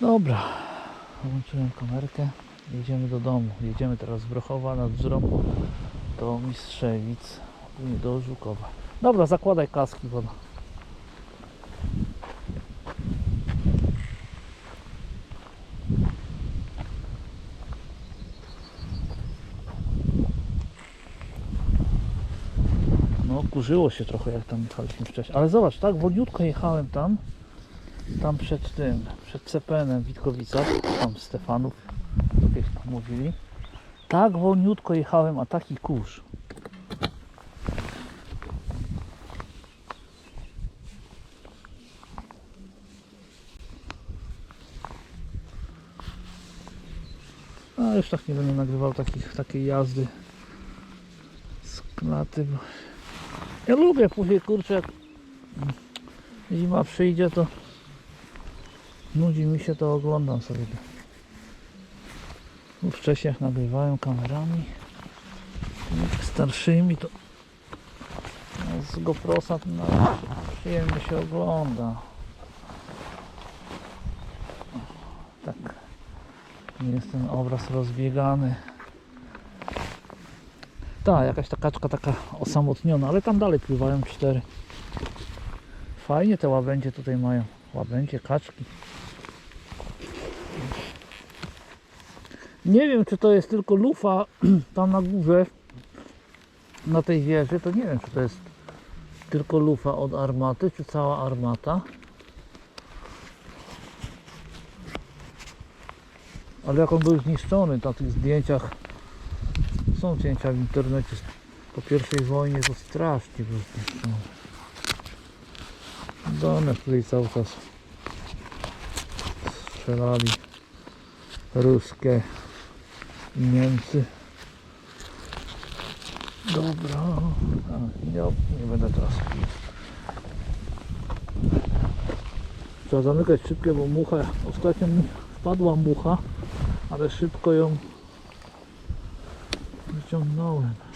Dobra, włączyłem kamerkę. Jedziemy do domu. Jedziemy teraz z Brochowa nad Wzrą do Mistrzewic, do Żukowa. Dobra, zakładaj kaski, woda. No, kurzyło się trochę jak tam jechaliśmy wcześniej. Ale zobacz, tak wolniutko jechałem tam. Tam przed tym, przed CPN-em w Witkowicach, tam Stefanów, jak tam mówili. Tak wolniutko jechałem, a taki kurz. A już tak nie będę nagrywał takich, takiej jazdy z klaty. Ja lubię później kurczę jak zima przyjdzie to nudzi mi się to oglądam sobie. Bo Wcześniej jak nagrywałem kamerami starszymi to z GoProsa to przyjemnie się ogląda. Tak. Nie jest ten obraz rozbiegany. Tak, jakaś ta kaczka taka osamotniona, ale tam dalej pływają cztery. Fajnie te łabędzie tutaj mają. Łabędzie, kaczki. Nie wiem, czy to jest tylko lufa tam na górze, na tej wieży. To nie wiem, czy to jest tylko lufa od armaty, czy cała armata. Ale jak on był zniszczony na tych zdjęciach, są zdjęcia w internecie po pierwszej wojnie, to strasznie był zniszczony. Domek tutaj cały czas strzelali ruskie Niemcy. Dobra, nie, będę teraz. Trzeba zamykać szybko, bo mucha, ostatnio mi wpadła mucha, ale szybko ją wyciągnąłem.